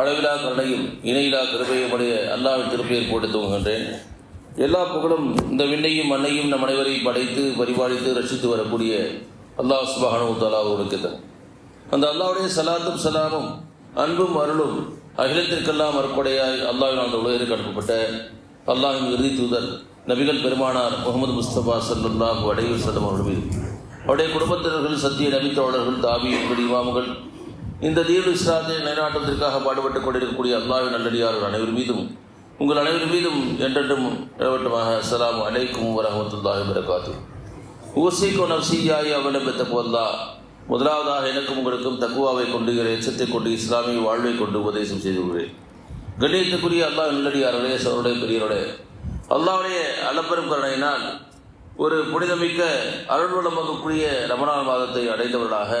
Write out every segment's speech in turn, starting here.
அளவிலா கருணையும் இணையிலா கிருபையும் உடைய அல்லாவின் திருப்பெயர் போட்டு துவங்குகின்றேன். எல்லா புகழும் இந்த விண்ணையும் மண்ணையும் நம் அனைவரையும் படைத்து பரிபாலித்து ரசித்து வரக்கூடிய அல்லாஹ் சுபஹானு தாலா தான். அந்த அல்லாவுடைய சலாத்தும் சலாமும் அன்பும் அருளும் அகிலத்திற்கெல்லாம் அற்படையாய் அல்லாவின் அந்த உலகிற்கு அனுப்பப்பட்ட அல்லாஹின் இறுதி தூதர் நபிகள் பெருமானார் முகமது முஸ்தபா சல்லுல்லாஹ் அடைவு செல்லம் அவர்கள் மீது. அவருடைய குடும்பத்தினர்கள் சத்திய நபித்தோழர்கள் தாபியங்கள் இமாமுகள் இந்த தீவு இஸ்லாத்தை நிலைநாட்டுவதற்காக பாடுபட்டுக் கொண்டிருக்கக்கூடிய அல்லாஹின் நல்லடியார்கள் அனைவர் மீதும் உங்கள் அனைவர் மீதும் என்றென்றும் நிலவட்டமாக அஸ்லாம் அலைக்கும் வரமத்துல்லாஹி வரகாத்து ஊசிக்கும் நப்சியாய் அவலம்பித்த போல்லா முதலாவதாக எனக்கும் உங்களுக்கும் தக்குவாவை கொண்டு எச்சத்தை கொண்டு இஸ்லாமிய வாழ்வை கொண்டு உபதேசம் செய்து கொள்வேன். கண்ணியத்துக்குரிய அல்லாஹ் நல்லடியார்களே சோருடைய பெரியவர்களே அல்லாவுடைய அளப்பெரும் கருணையினால் ஒரு புனிதமிக்க அருள்வளமாகக்கூடிய ரமணான் மாதத்தை அடைந்தவர்களாக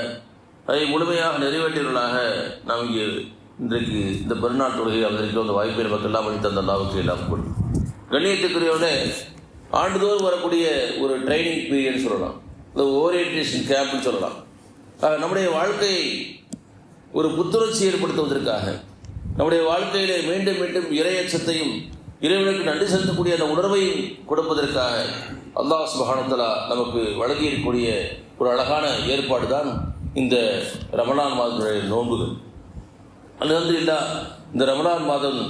அதை முழுமையாக நிறைவேற்றியவர்களாக நாம் இங்கே இன்றைக்கு இந்த பெருநாள் தொழுகை அதற்கு அந்த வாய்ப்பை நமக்கு எல்லாம் அளித்த அந்த அல்லாவுக்கு எல்லாம் கொண்டு கண்ணியத்துக்குரியவனே ஆண்டுதோறும் வரக்கூடிய ஒரு ட்ரைனிங் பீரியட்னு சொல்லலாம். இந்த ஓரியன்டேஷன் கேப்னு சொல்லலாம். நம்முடைய வாழ்க்கையை ஒரு புத்துணர்ச்சி ஏற்படுத்துவதற்காக நம்முடைய வாழ்க்கையிலே மீண்டும் மீண்டும் இறையச்சத்தையும் இறைவனுக்கு நன்றி செலுத்தக்கூடிய அந்த உணர்வையும் கொடுப்பதற்காக அல்லாஹ் சுபஹானத்தலா நமக்கு வழங்கியிருக்கக்கூடிய ஒரு அழகான ஏற்பாடு தான் இந்த ரமணான் மாதத்துடைய நோன்புகள். அல்ஹம்துலில்லா இந்த ரமணான் மாதம்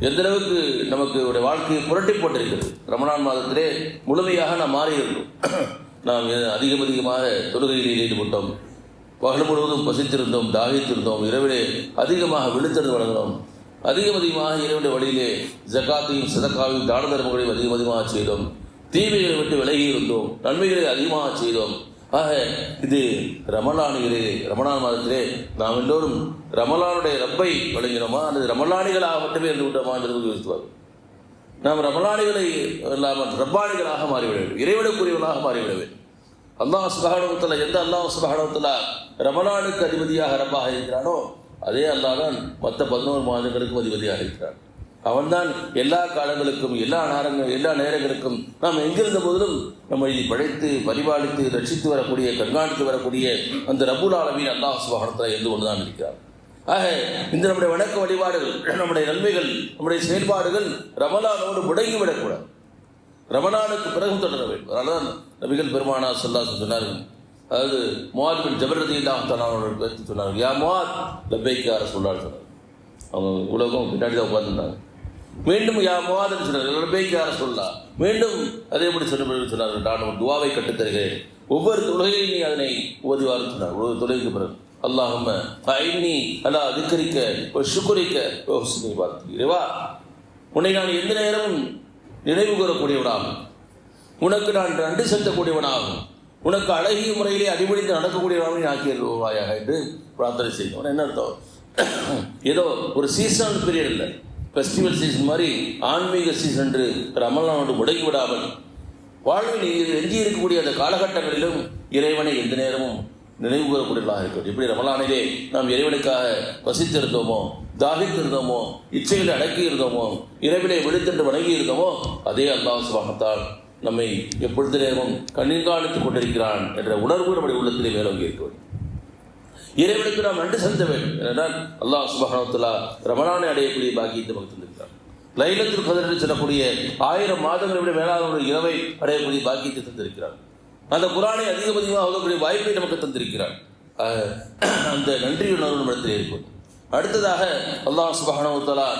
எந்த அளவுக்கு நமக்கு உடைய வாழ்க்கையை புரட்டி போட்டிருக்கிறது? ரமணான் மாதத்திலே முழுமையாக நாம் மாறியிருந்தோம். நாம் அதிகம் அதிகமாக தொழுகையில் ஈடுபட்டோம். பகல் முழுவதும் பசித்திருந்தோம் தாகித்திருந்தோம். இரவிலே அதிகமாக விழுத்திருந்து வழங்கினோம். அதிகம் அதிகமாக இரவுடைய வழியிலே ஜக்காத்தையும் சதக்காவையும் தான தர்மங்களையும் அதிகம் அதிகமாக செய்தோம். தீமைகளை விட்டு விலகி இருந்தோம். நன்மைகளை அதிகமாக செய்தோம். ஆக இது ரமலானிகளே ரமலான் மாதத்திலே நாம் எல்லோரும் ரமலானுடைய ரப்பை வழங்கினோமா? அல்லது ரமலானிகளாக மட்டுமே இருந்து விட்டோமா என்று யோசித்துவார் நாம் ரமலானிகளை இல்லாமல் ரப்பானிகளாக மாறிவிட வேண்டும். இறைவனுக்குரியவர்களாக மாறிவிட வேண்டும். அல்லாஹ் சுபஹானவத்தில் எந்த அல்லாஹ் சுபஹானவத்தில் ரமலானுக்கு அதிபதியாக ரப்பாக இருக்கிறானோ அதே அல்லாதான் மற்ற பதினோரு மாதங்களுக்கும் அதிபதியாக இருக்கிறான். அவன்தான் எல்லா காலங்களுக்கும் எல்லா நேரங்கள் எல்லா நேரங்களுக்கும் நாம் எங்கிருந்த போதிலும் நம்மை படைத்து பரிபாலித்து ரட்சித்து வரக்கூடிய கண்காணித்து வரக்கூடிய அந்த ரபுல் ஆலமீன் அல்லாஹ் சுபஹானத்தில் இருந்து கொண்டு தான் இருக்கிறார். ஆக இந்த நம்முடைய வணக்க வழிபாடுகள் நம்முடைய நன்மைகள் நம்முடைய செயல்பாடுகள் ரமலானோடு முடங்கிவிடக்கூடாது. ரமணானுக்கு பிறகு தொடர வேண்டும். அதனால்தான் நபிகள் பெருமானா சொல்லா சொன்னார்கள். அதாவது மோத் பின் ஜபரதி இல்லாமல் பேசி சொன்னார்கள். யா மோத் லப்பைக்கார சொல்லான்னு சொன்னார் அவங்க உலகம் பின்னாடி தான் உட்காந்துருந்தாங்க மீண்டும் யா மோதன் சொன்னார். லப்பைக்கார சொல்லா. மீண்டும் அதேபடி சொன்ன சொன்னார். நான் ஒரு துவாவை கட்டுத்தருகிறேன். ஒவ்வொரு தொழுகையும் நீ அதனை ஓதுவார்னு சொன்னார். ஒவ்வொரு தொழுகைக்கு பிறகு அல்லாஹம்ம ஐனி அல்லா அதிகரிக்க ஒரு சுக்குரிக்க யோசனை பார்த்துக்கிறேவா உன்னை நான் எந்த நேரமும் நினைவு கூறக்கூடியவனாகும். உனக்கு நான் நன்றி செலுத்தக்கூடியவனாகும். உனக்கு அழகிய முறையிலே அடிபடித்து நடக்கக்கூடியவனாக நீ ஆக்கியல்வாயாக என்று பிரார்த்தனை செய்யும் என்ன அர்த்தம்? ஏதோ ஒரு சீசனல் பீரியட் இல்லை. ஃபெஸ்டிவல் சீசன் மாதிரி ஆன்மீக சீசன் என்று ரமலானோடு முடங்கி விடாமல் வாழ்வில் எஞ்சி இருக்கக்கூடிய அந்த காலகட்டங்களிலும் இறைவனை எந்த நேரமும் நினைவு கூறக்கூடியவர்களாக இருக்கிறது எப்படி ரமலானிலே நாம் இறைவனுக்காக வசித்திருந்தோமோ தாகித்திருந்தோமோ இச்சைகளை அடக்கி இருந்தோமோ இறைவனை விழுத்தென்று வணங்கி இருந்தோமோ அதே அல்லாஹ் சுபாகத்தால் நம்மை எப்பொழுது நேரமும் கண்காணித்துக் கொண்டிருக்கிறான் என்ற உணர்வு நம்முடைய உள்ளத்திலே மேலோங்கி இருக்கிறது. இறைவனுக்கு நாம் நன்றி செலுத்த வேண்டும். ஏனென்றால் அல்லாஹ் சுபஹானத்துல்லா ரமணானை அடையக்கூடிய பாக்கியத்தை நமக்கு தந்திருக்கிறார். லைலத்தில் கதிரில் செல்லக்கூடிய ஆயிரம் மாதங்களை விட மேலான ஒரு இரவை அடையக்கூடிய பாக்கியத்தை தந்திருக்கிறார். அந்த குரானை அதிகம் அதிகமாக ஓதக்கூடிய வாய்ப்பை நமக்கு தந்திருக்கிறார். அந்த நன்றி உணர்வு நம்மிடத்தில் இருக்கும் அடுத்ததாக அல்லாஹ் சுபஹானவுத்தலா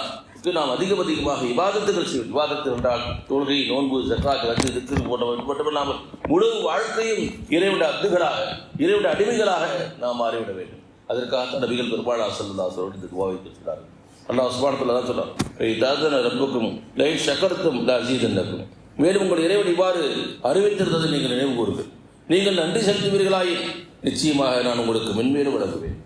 நாம் அதிகம் அதிகமாக விவாதத்துகள் செய்வோம் விவாதத்து என்றால் தொழுகை நோன்பு ஜக்காத் ரத்து திரு போன்றவை நாம் முழு வாழ்க்கையும் இறைவிட அத்துகளாக இறைவிட அடிமைகளாக நாம் மாறிவிட வேண்டும். அதற்காக நபிகள் பெருமாளா செல்லா சொல்லிட்டு இந்த துவாவை சொன்னார் அல்லாஹ் சுபானத்தில் தான் சொல்றார் இதாதன ரப்புக்கும் லை சக்கரத்தும் அஜீதன் மேலும் உங்கள் இறைவன் இவ்வாறு அறிவித்திருந்ததை நீங்கள் நினைவு கூறுங்கள். நீங்கள் நன்றி செலுத்துவீர்களாயே நிச்சயமாக நான் உங்களுக்கு மென்மேலும் வழங்குவேன்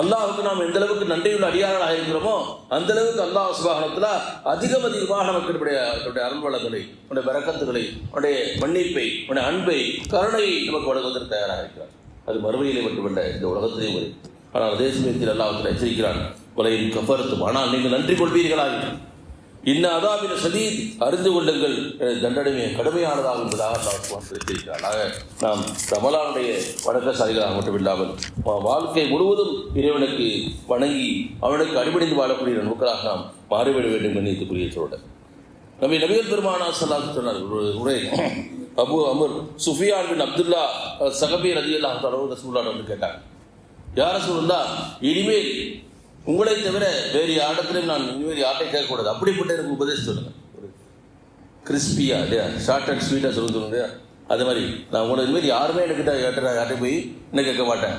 அல்லாஹுக்கு நாம் எந்த அளவுக்கு நன்றியுள்ள அடியார்களாக இருக்கிறோமோ அந்த அளவுக்கு அல்லாஹ் சுபாகனத்தில் அதிகம் அதிகமாக நமக்கு நம்முடைய நம்முடைய உடைய நம்முடைய வரக்கத்துகளை நம்முடைய மன்னிப்பை நம்முடைய அன்பை கருணையை நமக்கு வழங்குவதற்கு தயாராக இருக்கிறார். அது மறுமையிலே மட்டுமல்ல இந்த உலகத்திலேயும் ஒரு. ஆனால் அதே சமயத்தில் அல்லாஹத்தில் எச்சரிக்கிறான் உலகின் கஃபருத்தும் ஆனால் நீங்கள் நன்றி கொள்வீர்களாக இன்ன அதாபின சதீத் அறிந்து கொள்ளுங்கள். தண்டனை கடுமையானதாக என்பதாக அல்லாஹ் நாம் ரமலானுடைய வணக்கசாலிகளாக மட்டும் இல்லாமல் வாழ்க்கை முழுவதும் இறைவனுக்கு வணங்கி அவனுக்கு அடிபணிந்து வாழக்கூடிய நண்பர்களாக நாம் மாறிவிட வேண்டும் என்று இதுக்குரிய சொல்ல நம்பி நபிகள் பெருமானா சல்லாஹ் சொன்னார் ஒரு உரை அபு அமர் சுஃபியான் பின் அப்துல்லா சகபீர் அதி அல்லாஹ் தலவு வந்து கேட்டாங்க. யார ரசூலுல்லா இனிமேல் உங்களை தவிர வேறு யாரிடத்திலும் நான் இனிமேல் யார்ட்டையும் கேட்கக்கூடாது. அப்படிப்பட்ட எனக்கு உபதேசம் சொல்லுங்க. ஒரு கிறிஸ்பியா இல்லையா? ஷார்ட் அண்ட் ஸ்வீட்டாக சொல்ல சொல்லுங்க அது மாதிரி. நான் உங்களை இனிமேல் யாருமே என்கிட்ட கேட்ட யார்ட்டையும் போய் என்ன கேட்க மாட்டேன்.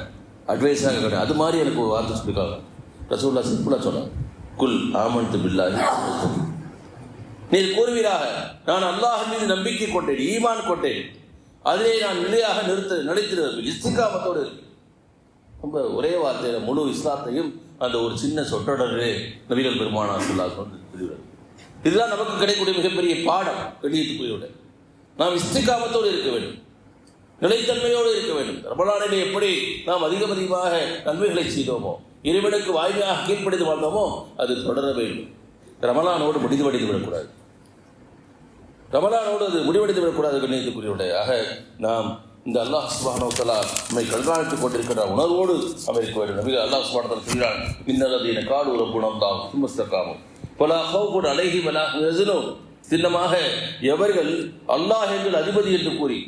அட்வைஸாக கேட்க அது மாதிரி எனக்கு ஒரு வார்த்தை சொல்லிக்காங்க ரசூல்லா சிம்பிளாக சொன்னாங்க. குல் ஆமந்து பில்லாஹி நீர் கூறுவீராக நான் அல்லாஹ் மீது நம்பிக்கை கொண்டேன் ஈமான் கொண்டேன். அதிலே நான் நிலையாக நிறுத்த நிலைத்திருப்பேன் இஸ்திகாமத்தோடு ரொம்ப ஒரே வார்த்தையில் முழு இஸ்லாத்தையும் அந்த ஒரு சின்ன சொற்றொடரே நபிகள் பெருமானா சொல்லா கொண்டு இதுதான் நமக்கு கிடைக்கக்கூடிய மிகப்பெரிய பாடம் வெளியீட்டுக்குரிய நாம் இஸ்திகாமத்தோடு இருக்க வேண்டும். நிலைத்தன்மையோடு இருக்க வேண்டும். ரமலானிலே எப்படி நாம் அதிகம் அதிகமாக நன்மைகளை செய்தோமோ இறைவனுக்கு வாய்மையாக கீழ்ப்படிந்து வாழ்ந்தோமோ அது தொடர வேண்டும் ரமலானோடு முடிவடைந்து விடக்கூடாது. ரமலானோடு அது முடிவடைந்து விடக்கூடாது கண்ணியத்துக்குரியவுடைய ஆக நாம் இந்த அல்லாஹ் சுபானோத்தலா தலா நம்மை கண்காணித்துக் கொண்டிருக்கிற உணர்வோடு அமெரிக்க வேண்டும் நபிகள் அல்லாஹ் சுபானத்தில் தலா சொல்கிறான் இன்னலதீன காடு ஒரு குணம் தான் சுமஸ்தக்காமும் பல ஹவுபுன் அழகி வலா யஸுனூன் சின்னமாக எவர்கள் அல்லாஹ் எங்கள் அதிபதி என்று கூறி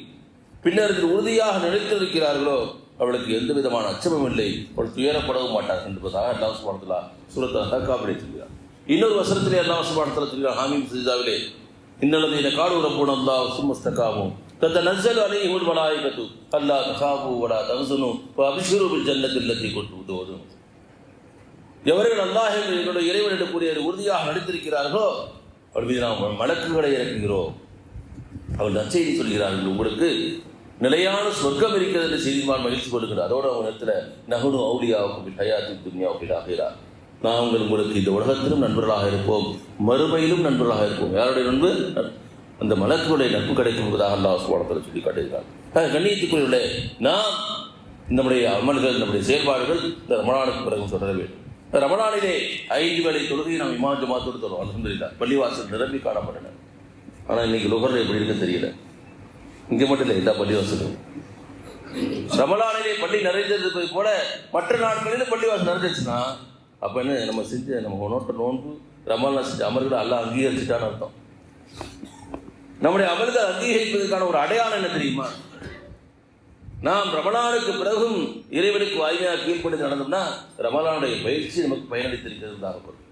பின்னர் உறுதியாக நினைத்திருக்கிறார்களோ அவளுக்கு எந்த விதமான அச்சமும் இல்லை. அவள் துயரப்படவும் மாட்டார் என்பதாக அல்லாஹ் சுபானத்தலா சூரத்தை தக்காப்படி சொல்கிறார். இன்னொரு வசனத்திலே அல்லாஹ் சுபானத்தில் சொல்கிறார் ஹாமீம் சிஜாவிலே இன்னலதீன காடு உள்ள குணம் தான் சுமஸ்தகாமும் تتنزل عليهم الملائكة அல்லா تخافوا ولا تغزنوا وأبشروا بالجنة التي كنتم تودون எவர்கள் அல்லாஹ் என்று என்னுடைய இறைவனிடம் கூறிய உறுதியாக நடித்திருக்கிறார்களோ அவர் மீது நாம் மலக்குகளை இறக்குகிறோம். அவர் நற்செய்தி சொல்கிறார்கள். உங்களுக்கு நிலையான சொர்க்கம் இருக்கிறது என்று செய்திமான் மகிழ்ச்சி கொள்கிறார் அதோடு அவங்க நேரத்தில் நகுனு அவுலியாவுக்கு ஹயாத்தி துன்யாவுக்கு ஆகிறார் நாங்கள் உங்களுக்கு இந்த உலகத்திலும் நண்பர்களாக இருப்போம். மறுமையிலும் நண்பர்களாக இருப்போம். யாருடைய நண்பு? அந்த மலக்குடைய நட்பு கிடைக்கும் என்பதாக அல்லா சுவாடத்தில் சொல்லி காட்டுகிறார் கண்ணியத்துக்குள்ளே நாம் நம்முடைய அமல்கள் நம்முடைய செயல்பாடுகள் இந்த ரமணானுக்கு பிறகு தொடர வேண்டும். ரமணானிலே ஐந்து வேலை தொழுகை நாம் இமாம் ஜமாத்தோடு தருவோம் அலமதுல்லா பள்ளிவாசல் நிரம்பி காணப்பட்டன. ஆனால் இன்னைக்கு லுகரில் எப்படி இருக்குன்னு தெரியல. இங்கே மட்டும் இல்லை எல்லா பள்ளிவாசலும். ரமலானிலே பள்ளி நிறைந்திருப்பது போல மற்ற நாட்களிலும் பள்ளிவாசல் நிறைஞ்சிச்சுன்னா அப்போ என்ன நம்ம செஞ்ச நம்ம நோட்ட நோன்பு ரமலான் செஞ்ச அமர்களை எல்லாம் அங்கீகரிச்சுட்டான்னு அர்த்தம். நம்முடைய அமல்கள் அங்கீகரிப்பதற்கான ஒரு அடையாளம் என்ன தெரியுமா? நாம் ரமணானுக்கு பிறகும் இறைவனுக்கு வாய்மையாக கீழ்ப்படிந்து நடந்தோம்னா ரமணானுடைய பயிற்சி நமக்கு பயனளித்திருக்கிறது பொருள்.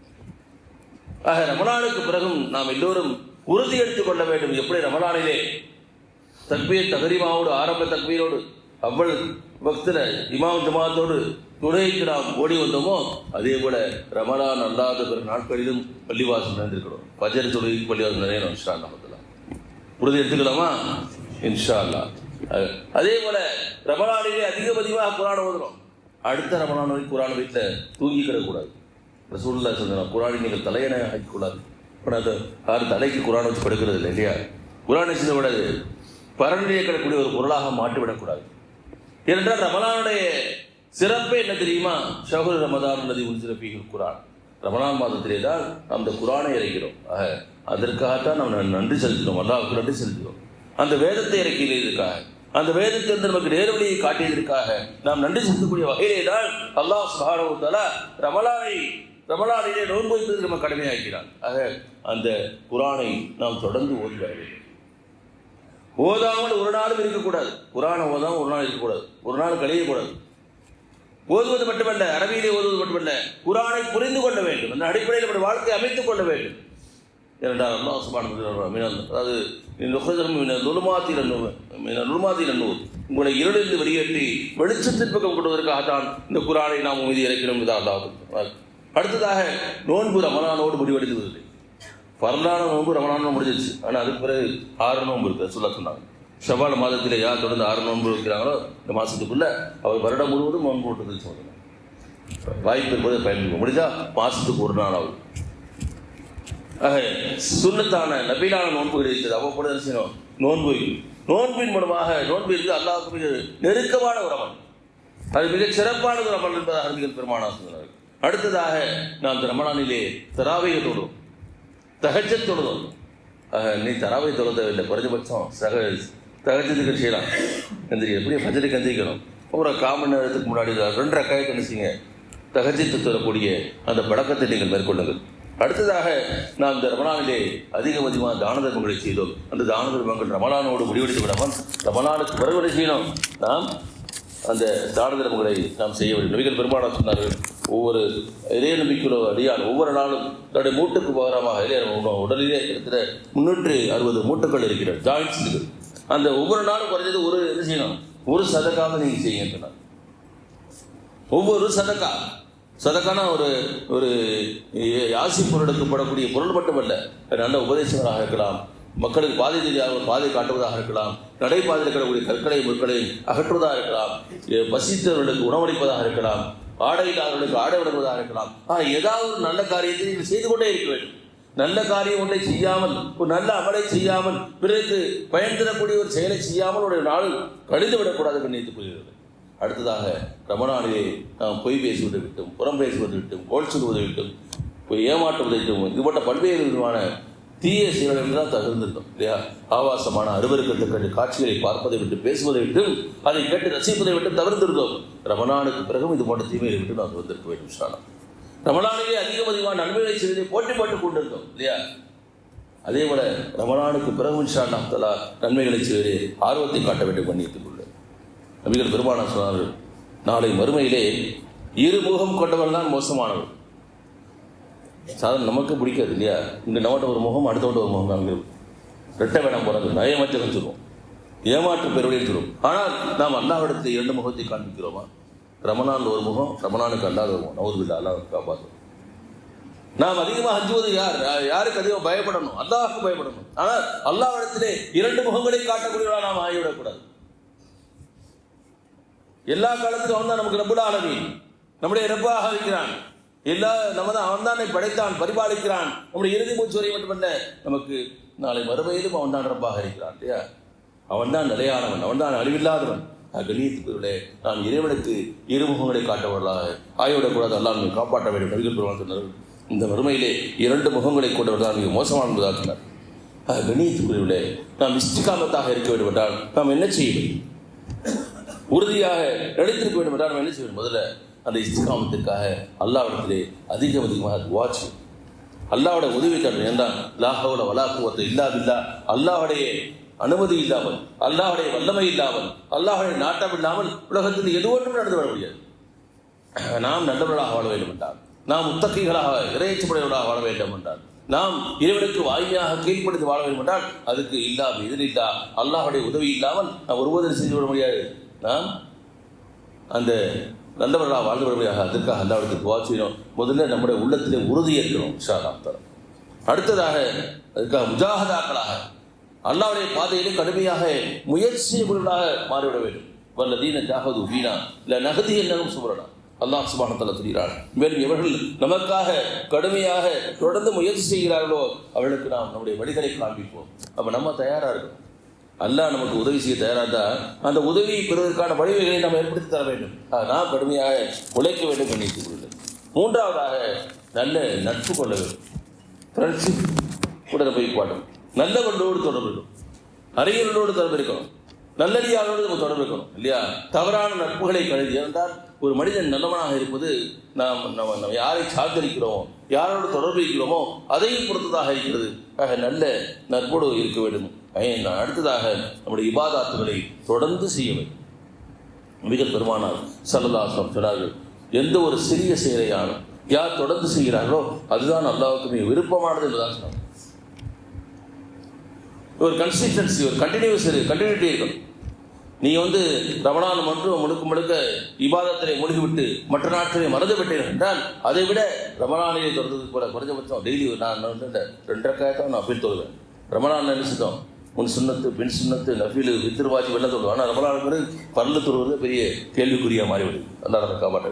ஆக ரமணானுக்கு பிறகும் நாம் எல்லோரும் உறுதி எடுத்துக் கொள்ள வேண்டும். எப்படி? ரமணானிலே தக்பீர் தகரிமாவோடு ஆரம்ப தக்பீரோடு அவ்வளவு பக்தர இமாம் ஜமாத்தோடு துணைக்கு நாம் ஓடி வந்தோமோ அதே போல ரமலான் அல்லாத பிற நாட்களிலும் பள்ளிவாசம் நடந்திருக்கிறோம். பஜர் தொழுகைக்கு பள்ளிவாசம் நிறைய நம்ம உறுதி எடுத்துக்கலாமா? இன்ஷா அல்லா அதே போல ரமலானிலே அதிகம் அதிகமாக குரான் ஓதுறோம். அடுத்த ரமலான் வரைக்கும் குரான் வீட்டில் தூங்கி கிடக்கூடாது ரசூல்லா சொல்லலாம் குரானை நீங்கள் தலையணை ஆக்கக்கூடாது இப்போ அது யார் தலைக்கு குரான் வச்சு படுக்கிறது இல்லை இல்லையா? குரானை செய்த விடாது. பரநிலையை கிடக்கூடிய ஒரு பொருளாக மாற்றி விடக்கூடாது. ஏனென்றால் ரமலானுடைய சிறப்பே என்ன தெரியுமா? ஷஹுல் ரமதான் உள்ளது உள்சிறப்பிகள் குரான். ரமணா மாதத்திலே தான் நாம் இந்த குரானை இறக்கிறோம். ஆக அதற்காகத்தான் நாம் நன்றி செலுத்தினோம் அல்லாவுக்கு நன்றி செலுத்தினோம் அந்த வேதத்தை இறக்கியதற்காக அந்த வேதத்திலிருந்து நமக்கு நேர்வழியை காட்டியதற்காக நாம் நன்றி செலுத்தக்கூடிய வகையிலே தான் அல்லாஹ் சுபாரவுத்தாலா ரமலானை ரமலானிலே நோன்பு வைப்பதற்கு நம்ம கடமையாக்கிறான். ஆக அந்த குரானை நாம் தொடர்ந்து ஓதி வர வேண்டும். ஓதாமல் ஒரு நாளும் இருக்கக்கூடாது. குரானை ஓதாமல் ஒரு நாள் இருக்கக்கூடாது. ஒரு நாள் கழியக்கூடாது. ஓதுவது மட்டுமல்ல அரபியிலே ஓதுவது மட்டுமல்ல குரானை புரிந்து கொள்ள வேண்டும். அந்த அடிப்படையில் நம்முடைய வாழ்க்கையை அமைத்துக் கொள்ள வேண்டும். இரண்டாம் அல்லாஹ் சுபான அதாவது நுழுமாத்தில் உங்களை இருளிலிருந்து வெளியேற்றி வெளிச்சத்தின் பக்கம் தான் இந்த குரானை நாம் மீது இறக்கணும் அல்லாஹ் அடுத்ததாக நோன்பு ரமலானோடு முடிவடைந்து வருது பரந்தான நோன்பு ரமலான முடிஞ்சிருச்சு. ஆனால் அதுக்கு பிறகு ஆறு நோன்பு இருக்கு சொல்ல சொன்னாங்க. செவ்வாழ் மாதத்தில் யார் தொடர்ந்து ஆறு நோன்பு வைக்கிறாங்களோ இந்த மாதத்துக்குள்ளே அவர் வருடம் முழுவதும் நோன்பு விட்டது சொல்லுங்க வாய்ப்பு இருப்பதை பயன்படுத்த முடிஞ்சால் மாதத்துக்கு ஒரு நாள் ஆகும். ஆக சுண்ணத்தான நபீனான நோன்புகள் இருக்கிறது அவ்வப்போது என்ன செய்யணும்? நோன்பு. நோன்பின் மூலமாக நோன்பு இருந்து அல்லாவுக்கு மிக நெருக்கமான ஒரு அது மிக சிறப்பான ஒரு என்பதாக அறிஞர்கள் பெருமானா சொன்னார்கள் அடுத்ததாக நாம் இந்த ரமணானிலே தராவையை தொழுவோம் தகஜத் தொழுதும். நீ தராவை தொடர்ந்தவில்லை குறைஞ்சபட்சம் சக தகஜத்துக்கு செய்யலாம் எந்திரி எப்படியும் பஜனுக்கு எந்திரிக்கணும் ஒரு கால் மணி நேரத்துக்கு முன்னாடி ரெண்டு ரக்காயத்தை நினைச்சிங்க தகஜத்து தரக்கூடிய அந்த பழக்கத்தை நீங்கள் மேற்கொள்ளுங்கள். அடுத்ததாக நாம் இந்த ரமணானிலே அதிக அதிகமாக தான தர்மங்களை செய்தோம். அந்த தான தர்மங்கள் ரமணானோடு முடிவெடுத்து விடாமல் ரமணானுக்கு பிறகு செய்யணும். நாம் அந்த தான தர்மங்களை நாம் செய்ய வேண்டும். நபிகள் பெருமானார் சொன்னார்கள் ஒவ்வொரு இதய நம்பிக்கையுள்ள அடியால் ஒவ்வொரு நாளும் தன்னுடைய மூட்டுக்கு பகரமாக இதய உடலிலே இருக்கிற முன்னூற்றி அறுபது மூட்டுகள் இருக்கிறது ஜாயின்ஸ் இருக்குது அந்த ஒவ்வொரு நாளும் குறைஞ்சது ஒரு என்ன செய்யணும். ஒரு சதக்காக நீங்கள் செய்யணும் ஒவ்வொரு சதக்கா. சதக்கான ஒரு ஒரு யாசி பொருளுக்கப்படக்கூடிய பொருள் மட்டுமல்ல. நல்ல உபதேசங்களாக இருக்கலாம். மக்களுக்கு பாதை தெரியாத பாதை காட்டுவதாக இருக்கலாம். நடைபாதையில் இருக்கக்கூடிய கற்களை முற்களை அகற்றுவதாக இருக்கலாம். பசித்தவர்களுக்கு உணவளிப்பதாக இருக்கலாம். ஆடை இல்லாதவர்களுக்கு ஆடை விடுவதாக இருக்கலாம். ஆனால் ஏதாவது ஒரு நல்ல காரியத்தை நீங்கள் செய்து கொண்டே இருக்க வேண்டும். நல்ல காரியம் ஒன்றை செய்யாமல் ஒரு நல்ல அமலை செய்யாமல் பிறகு பயன் தரக்கூடிய ஒரு செயலை செய்யாமல் உடைய நாள் கழிந்து விடக்கூடாது கண்ணியத்துக் கொள்கிறது அடுத்ததாக ரமணானிலே நாம் பொய் பேசுவதை விட்டும் புறம் பேசுவதை விட்டும் கோல் சொல்வதை விட்டும் போய் ஏமாற்றுவதை விட்டும் இதுபட்ட பல்வேறு விதமான தீய செயல்கள் தான் தகுந்திருந்தோம் இல்லையா? ஆபாசமான அருவருக்கத்தக்க காட்சிகளை பார்ப்பதை விட்டு பேசுவதை விட்டும் அதை கேட்டு ரசிப்பதை விட்டு தவிர்த்திருந்தோம். ரமணானுக்கு பிறகும் இது போன்ற தீமையை விட்டு நாம் வந்திருக்க வேண்டும் சாணம் ரமணானிலே அதிகம் அதிகமான நன்மைகளை செய்வதை போட்டி போட்டுக் கொண்டிருந்தோம் இல்லையா? அதே போல ரமணானுக்கு பிறகு இன்ஷா அல்லாஹ் நன்மைகளை செய்வதே ஆர்வத்தை காட்ட வேண்டும் பண்ணிட்டுக் கொள்ள நபிகள் பெருமானார் சொன்னார்கள் நாளை மறுமையிலே இருமுகம் கொண்டவன் தான் மோசமானவர் சாதாரண நமக்கு பிடிக்காது இல்லையா? இங்கே நம்மகிட்ட ஒரு முகம் அடுத்தவட்ட ஒரு முகம் அங்கே ரெட்டை வேடம் போகிறது நயமற்றவன் சொல்லுவோம். ஏமாற்று பெருவழின்னு சொல்லுவோம். ஆனால் நாம் அல்லாஹிடத்தில் இரண்டு முகத்தை காண்பிக்கிறோமா? ரமணான் ஒரு முகம் ரமணானுக்கு அல்லாத ஒரு முகம். நவதுபில்லா அல்லாஹ் காப்பாற்றும் நாம் அதிகமாக அஞ்சுவது யார்? யாருக்கு அதிகம் பயப்படணும்? அல்லாஹுக்கு பயப்படணும். ஆனால் அல்லாஹ்விடத்திலே இரண்டு முகங்களை காட்டக்கூடியவர்களா நாம் ஆகிவிடக்கூடாது. எல்லா காலத்திலும் அவன் தான் நமக்கு ரப்புடா அளவி நம்முடைய ரப்பாக இருக்கிறான் எல்லா நம்ம தான் அவன் தானே படைத்தான் பரிபாலிக்கிறான். நம்முடைய இறுதி மூச்சு வரை மட்டுமல்ல நமக்கு நாளை மறுமையிலும் அவன் தான் ரப்பாக இருக்கிறான் இல்லையா? அவன் தான் நிலையானவன் அவன் தான் அழிவில்லாதவன். கணியத்துக்குள்ளே நாம் இறைவனுக்கு இருமுகங்களை காட்டவர்களாக. ஆய்விடக்கூடாது அல்லாஹ் நம்மை காப்பாற்ற வேண்டும். நபிகள் பெருமான் சொன்னார்கள் இந்த வறுமையிலே இரண்டு முகங்களை கொண்டவர் தான் மிக மோசமான சொன்னார் கணியத்துக்குள்ளே நாம் இஷ்டிகாமத்தாக இருக்க வேண்டும் என்றால் நாம் என்ன செய்ய வேண்டும்? உறுதியாக நடித்திருக்க வேண்டும் என்றால் நாம் என்ன செய்ய வேண்டும்? முதல்ல அந்த இஷ்டிகாமத்திற்காக அல்லாவிடத்திலே அதிக அதிகமாக துவாச்சு அல்லாவோட உதவி தரணும். என்றால் லாஹவுல வலாக்குவத்தை இல்லாதில்லா அல்லாவுடைய அனுமதி இல்லாமல் அல்லாஹுடைய வல்லமை இல்லாமல் அல்லாஹுடைய நாட்டம் இல்லாமல் உலகத்தில் எது ஒன்றும் நடந்து வர முடியாது. நாம் நல்லவர்களாக வாழ வேண்டும் என்றால் நாம் முத்தகைகளாக இறையச்சப்படையவர்களாக வாழ வேண்டும் என்றால் நாம் இறைவனுக்கு வாய்மையாக கீழ்ப்படுத்தி வாழ வேண்டும் என்றால் அதுக்கு இல்லா எதிர் இல்லா அல்லாஹுடைய உதவி இல்லாமல் நாம் ஒருவரும் செய்து விட முடியாது. நாம் அந்த நல்லவர்களாக வாழ்ந்து வர அதற்காக அல்லாவிடத்தில் துவா செய்யணும் முதல்ல நம்முடைய உள்ளத்திலே உறுதி ஏற்கணும் இன்ஷால்லாம் தரம் அடுத்ததாக அதுக்காக முஜாகதாக்களாக அல்லாவுடைய பாதையிலே கடுமையாக முயற்சியவர்களாக மாறிவிட வேண்டும். வல்லதீன ஜாகது வீணா இல்லை நகதி என்னும் சுவரணா அல்லாஹ் சுபானத்தில் சொல்கிறார் மேலும் இவர்கள் நமக்காக கடுமையாக தொடர்ந்து முயற்சி செய்கிறார்களோ அவர்களுக்கு நாம் நம்முடைய வழிகளை காண்பிப்போம். அப்போ நம்ம தயாராக இருக்கோம் அல்லாஹ் நமக்கு உதவி செய்ய தயாராக இருந்தால் அந்த உதவியை பெறுவதற்கான வழிவகைகளை நாம் ஏற்படுத்தி தர வேண்டும். ஆக நாம் கடுமையாக உழைக்க வேண்டும் என்று கொள்ளுங்கள். மூன்றாவதாக நல்ல நட்பு கொள்ள வேண்டும். ஃப்ரெண்ட்ஷிப் கூட போய் பாடும் நல்லவர்களோடு தொடர்பு இருக்கணும் அறிஞர்களோடு தொடர்பு இருக்கணும் நல்லடியாரோடு நம்ம தொடர்பு இருக்கணும் இல்லையா? தவறான நட்புகளை கருதி என்றால் ஒரு மனிதன் நல்லவனாக இருப்பது நாம் நம்ம நம்ம யாரை சார்ந்திருக்கிறோமோ யாரோடு தொடர்பு இருக்கிறோமோ அதையும் பொறுத்ததாக இருக்கிறது. ஆக நல்ல நட்போடு இருக்க வேண்டும். அடுத்ததாக நம்முடைய இபாதாத்துகளை தொடர்ந்து செய்ய வேண்டும். மிக பெருமானார் சரதாசம் சொன்னார்கள் எந்த ஒரு சிறிய செயலையான யார் தொடர்ந்து செய்கிறார்களோ அதுதான் அல்லாவுக்குமே விருப்பமானது என்றுதான் ஒரு கன்சிஸ்டன்சி ஒரு கண்டினியூஸ் கண்டினியூட்டி இருக்கும் நீங்கள் வந்து ரமணான் மட்டும் முழுக்க முழுக்க விவாதத்திலே மூழ்கிவிட்டு மற்ற நாட்களை மறந்து விட்டேன் என்றால் அதை விட ரமணானையை தொடர்றது போல குறைஞ்சபட்சம் டெய்லி நான் நான் வந்து இந்த ரெண்டரை நான் அப்பீல் தொழுவேன். ரமணான் நினைச்சிட்டோம் முன் சுண்ணத்து பின் சுண்ணத்து நஃபீலு வித்திருவாஜி வெள்ள தொழுவோம். ஆனால் ரமணான் பிறகு பரல தொழுவது பெரிய கேள்விக்குறியாக மாறிவிடுது அதனால் காப்பாற்ற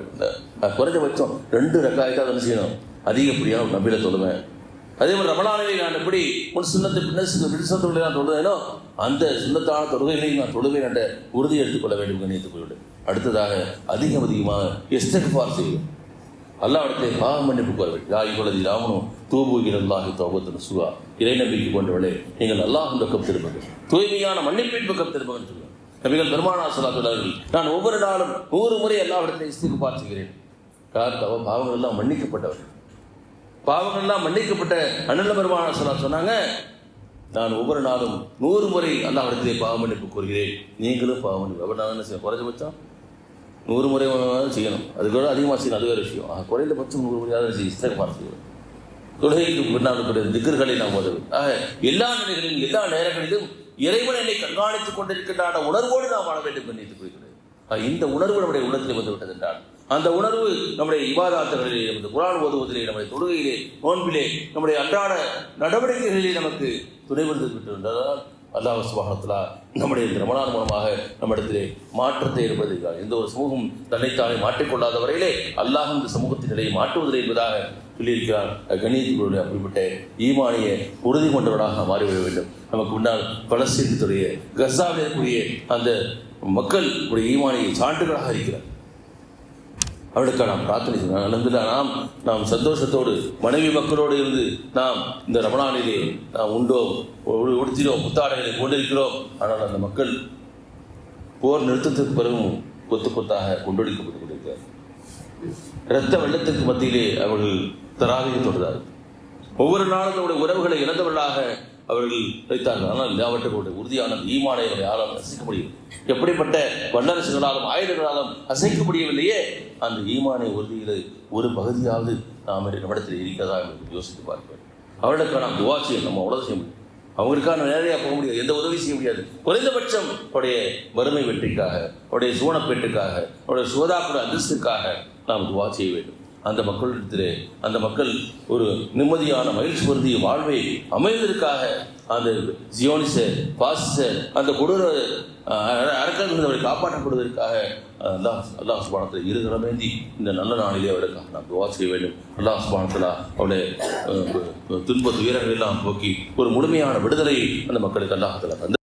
நான் குறைஞ்சபட்சம் ரெண்டு ரெக்காயத்தான் அதை செய்யணும். அதிகப்படியாக ஒரு தொழுவேன். அதே மாதிரி ரமணானிலே நான் எப்படி உன் சின்னத்தை பின்ன சின்ன சுண்ணத்துகளை நான் தொழுதேனோ அந்த சுண்ணத்தான தொழுகைகளையும் நான் தொழுவேன் என்ற உறுதி எடுத்துக்கொள்ள வேண்டும் என்று கொள்வேன் அடுத்ததாக அதிகம் அதிகமாக எஸ்டெக்பார் செய்யும் அல்லாவிடத்தை பாவ மன்னிப்பு கோர வேண்டும் யா இவ்வளவு ராமனும் தூபு தோபத்தின் சுகா இறை நம்பிக்கை கொண்டவளே நீங்கள் அல்லாஹ் பக்கம் திரும்புங்கள். தூய்மையான மன்னிப்பின் பக்கம் திரும்புங்கள் சொல்லுங்கள் நபிகள் பெருமானா சொல்லார்கள் நான் ஒவ்வொரு நாளும் ஒவ்வொரு முறை எல்லாவிடத்திலும் இஸ்திக்கு பார்த்துக்கிறேன் யார் தவ பாவங்கள் எல்லாம் மன்னிக்கப்பட்டவர்கள். பாவங்கள்லாம் மன்னிக்கப்பட்ட அண்ணல பெருமான சொன்னாங்க. நான் ஒவ்வொரு நாளும் நூறு முறை அந்த பாவ மன்னிப்பு கூறுகிறேன் நீங்களும் பாவ மன்னிப்பு. அப்போ நான் என்ன செய்ய குறைஞ்சபட்சம் நூறு முறை செய்யணும். அதுக்கு அதிகமாக செய்யணும். அது வேறு விஷயம். குறைந்தபட்சம் நூறு முறையாவது செய்ய இஸ்தகமாக செய்யணும். தொழுகைக்கு பின்னால் திக்கர்களை நாம் உதவு ஆக எல்லா நிலைகளிலும் எல்லா நேரங்களிலும் இறைவன் என்னை கண்காணித்துக் கொண்டிருக்கின்ற உணர்வோடு நாம் வாழ வேண்டும் என்று குறிக்கிறது இந்த உணர்வு நம்முடைய உள்ளத்தில் வந்துவிட்டது என்றால் அந்த உணர்வு நம்முடைய இவாதாத்தங்களிலே நமது குரான் ஓதுவதிலே நம்முடைய தொழுகையிலே நோன்பிலே நம்முடைய அன்றாட நடவடிக்கைகளிலே நமக்கு துணை வந்து விட்டிருந்தால் அல்லாஹ் சுபாகத்திலா நம்முடைய இந்த ரமணான் மூலமாக நம்மிடத்திலே மாற்றத்தை என்பது எந்த ஒரு சமூகம் தன்னைத்தானே மாற்றிக்கொள்ளாத வரையிலே அல்லாஹ் இந்த சமூகத்தின் நிலையை மாற்றுவதில்லை என்பதாக சொல்லியிருக்கிறார். கணியத்தினுடைய அப்படிப்பட்ட ஈமானிய உறுதி கொண்டவராக மாறிவிட வேண்டும். நமக்கு முன்னால் பலஸ்தீனத்துடைய கசாவில் இருக்கக்கூடிய அந்த மக்கள் உடைய ஈமானிய சான்றுகளாக இருக்கிறார். அவளுக்கு நாம் பிரார்த்தனை செய்யணும் நாம் நாம் சந்தோஷத்தோடு மனைவி மக்களோடு இருந்து நாம் இந்த ரமணானிலே நாம் உண்டோம் உடுத்தினோம் புத்தாடைகளை கொண்டிருக்கிறோம் ஆனால் அந்த மக்கள் போர் நிறுத்தத்துக்கு பிறகும் கொத்து கொத்தாக கொண்டொழிக்கப்பட்டு கொண்டிருக்கிறார். இரத்த வெள்ளத்துக்கு மத்தியிலே அவர்கள் தராவியை தொடர்ந்தார் ஒவ்வொரு நாளும் தன்னுடைய உறவுகளை இழந்தவர்களாக அவர்கள் வைத்தார்கள் ஆனால் அவற்றுடைய உறுதியான ஈமானை அவரை யாரால் ரசிக்க முடியும் எப்படிப்பட்ட வல்லரசுகளாலும் ஆயுதங்களாலும் அசைக்க முடியவில்லையே அந்த ஈமானை உறுதியில் ஒரு பகுதியாவது நாம் நம்மிடத்தில் இருக்கிறதா என்று யோசித்து பார்ப்பேன். அவர்களுக்கான நாம் துவா செய்யணும் நம்ம உதவி செய்ய முடியும். அவங்களுக்காக நேரடியாக போக முடியாது எந்த உதவி செய்ய முடியாது. குறைந்தபட்சம் உடைய வறுமை வெற்றிக்காக உடைய சூனப்பேட்டுக்காக உடைய சுகதாக்குற அதிர்ஷ்டுக்காக நாம் துவா செய்ய வேண்டும். அந்த மக்களிடத்திலே அந்த மக்கள் ஒரு நிம்மதியான மகிழ்ச்சி பொருந்திய வாழ்வை அமைவதற்காக அந்த ஜியோனிச பாசிச அந்த கொடூர அரக்கர்கள் அவரை காப்பாற்றப்படுவதற்காக அல்லாஹ் அல்லாஹ் சுபானத்தில் இருகரமேந்தி இந்த நல்ல நாளிலே அவருக்காக நாம் துவா செய்ய வேண்டும். அல்லாஹ் சுபானத்தில் அவருடைய துன்ப துயரங்கள் எல்லாம் போக்கி ஒரு முழுமையான விடுதலை அந்த மக்களுக்கு அல்லாஹத்தில் தந்து